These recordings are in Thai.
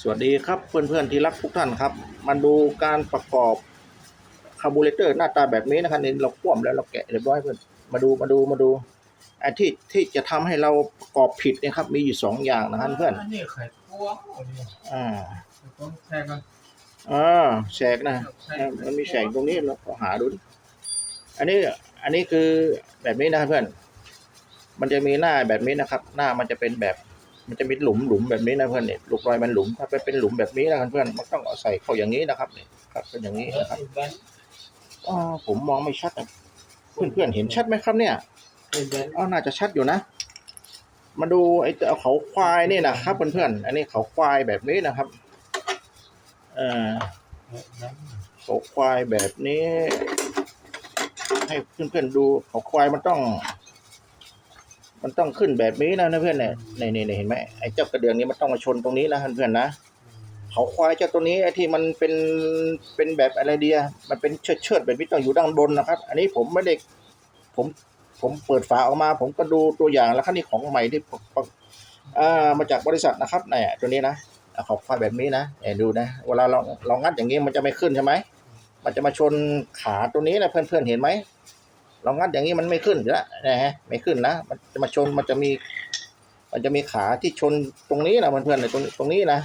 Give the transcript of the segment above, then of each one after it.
สวัสดีครับเพื่อนๆที่รักทุกท่านครับ มาดูการประกอบคาร์บูเรเตอร์หน้าตาแบบนี้นะครับนี่เราคว่ำแล้วเราแกะเรียบร้อยเพื่อนมาดูมาดูมาดูไอ้ที่ที่จะทำให้เราประกอบผิดเนะครับ มีอยู่สองอย่างนะครับเพื่อนอันนี้ไข่พวงอันนี้อ่าไข่พวงแช่กันอ่าแฉกนะอ่ามันมีแฉกตรงนี้เราก็หาดูดิอันนี้อันนี้คือแบบนี้นะครับเพื่อน มันจะมีหน้าแบบนี้นะครับ หน้ามันจะเป็นแบบ มันจะมีหลุมหลุมแบบนี้นะเพื่อนเนี่ยลูกรอยมันหลุมถ้าเป็นหลุมแบบนี้นะเพื่อนมันต้องเอาใส่เข้าอย่างนี้นะครับเนี่ยครับเป็นอย่างนี้นะครับเป็นแบนอ๋อผมมองไม่ชัดอะเพื่อนเพื่อนๆเห็นชัดไหมครับเนี่ยเป็นแบนอ๋อน่าจะชัดอยู่นะ มาดูไอ้เอาเขาควายนี่นะครับเพื่อนเพื่อนๆอันนี้เขาควายแบบนี้นะครับเอ่อแบนเขาควายแบบนี้ ให้เพื่อนเพื่อนๆดูเขาควายมันต้อง มันต้องขึ้นแบบนี้นะนะเพื่อนเนี่ยนี่นี่นี่เห็นไหมไอ้เจ้ากระเดื่องนี้มันต้องมาชนตรงนี้นะเพื่อนนะเขาควายเจ้าตัวนี้ไอ้ที่มันเป็นเป็นแบบอะไรเดียมันเป็นเชิดเชิดแบบนี้ต้องอยู่ด้านบนนะครับ อันนี้ผมไม่ได้ผมผมเปิดฝาออกมา ผมก็ดูตัวอย่างแล้วครับนี่ของใหม่ที่ผมอ่ามาจากบริษัทนะครับเนี่ยตัวนี้นะอะเขาควายแบบนี้นะเนี่ยดูนะ เวลาเราเรางัดอย่างนี้มันจะไม่ขึ้นใช่ไหมมันจะมาชนขาตัวนี้นะเพื่อนๆเห็นไหม เรางัดอย่างนี้มันไม่ขึ้นอยู่แล้วนะฮะไม่ขึ้นนะมันจะมาชนมันจะมี มันจะมีขาที่ชนตรงนี้นะเพื่อนๆในตรงตรงนี้นะ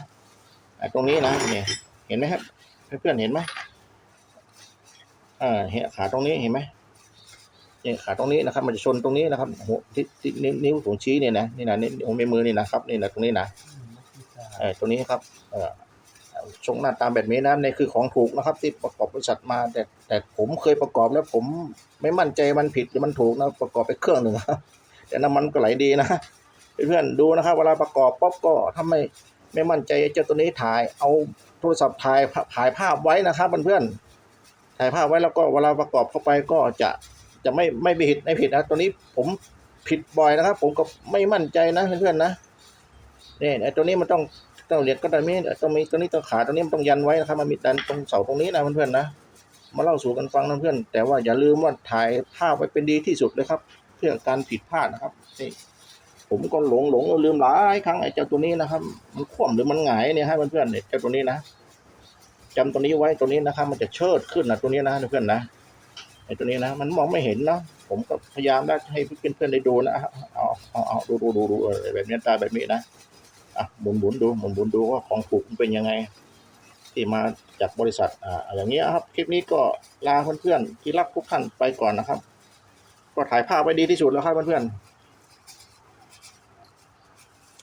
อะตรงนี้นะเนี่ยเห็นไหมครับเพื่อนๆเห็นไหมอ่าเห็นขาตรงนี้เห็นไหมเนี่ยขาตรงนี้นะครับ มันจะชนตรงนี้นะครับหัวที่ที่นิ้วนิ้วของชี้เนี่ยนะนี่นะนี่ขอมือนี่นะครับนี่นะตรงนี้นะเออตรงนี้ครับเออ ชงหน้าตามแบบนี้นะในคือของถูกนะครับ ที่ประกอบบริษัทมา แต่แต่ผมเคยประกอบแล้วผมไม่มั่นใจมันผิดหรือมันถูกนะประกอบไปเครื่องหนึ่งแต่น้ำมันก็ไหลดีนะเพื่อนๆดูนะครับเวลาประกอบป๊อบก็ทำไมไม่มั่นใจเจ้าตัวนี้ถ่ายเอาโทรศัพท์ถ่ายถ่ายภาพไว้นะครับเพื่อนๆถ่ายภาพไว้แล้วก็เวลาประกอบเข้าไปก็จะจะไม่ไม่ผิดไม่ผิดนะตัวนี้ผมผิดบ่อยนะครับ ผมก็ไม่มั่นใจนะเพื่อนๆนะเนี่ยไอตัวนี้มันต้อง ต้องเรียนก็ได้ไม่ต้องมีตัวนี้ตัวขาตัวนี้มันต้องยันไว้นะครับมันมีดันตรงเสาตรงนี้นะเพื่อนๆนะมาเล่าสู่กันฟังนะเพื่อนแต่ว่าอย่าลืมว่าถ่ายภาพไว้เป็นดีที่สุดเลยครับ เพื่อการผิดพลาดนะครับนี่ผมก็หลงหลงลืมหลายครั้งไอ้เจ้าตัวนี้นะครับ มันคว่ำหรือมันหงายเนี่ยฮะเพื่อนๆเนี่ยเจ้าตัวนี้นะจำตัวนี้ไว้ตัวนี้นะครับ มันจะเชิดขึ้นนะตัวนี้นะเพื่อนๆนะไอ้ตัวนี้นะ มันมองไม่เห็นเนาะผมก็พยายามได้ให้เพื่อนๆได้ดูนะเอาเอาเอาดูดูดูดูแบบนี้ตาแบบนี้นะ อะหมุนหมุนดูหมุนหมุนดูว่าของถูกมันเป็นยังไง ที่มาจากบริษัทอ่าอย่างเงี้ยครับ คลิปนี้ก็ลาเพื่อนๆที่รักทุกท่านไปก่อนนะครับ ก็ถ่ายภาพไว้ดีที่สุดแล้วครับเพื่อนๆ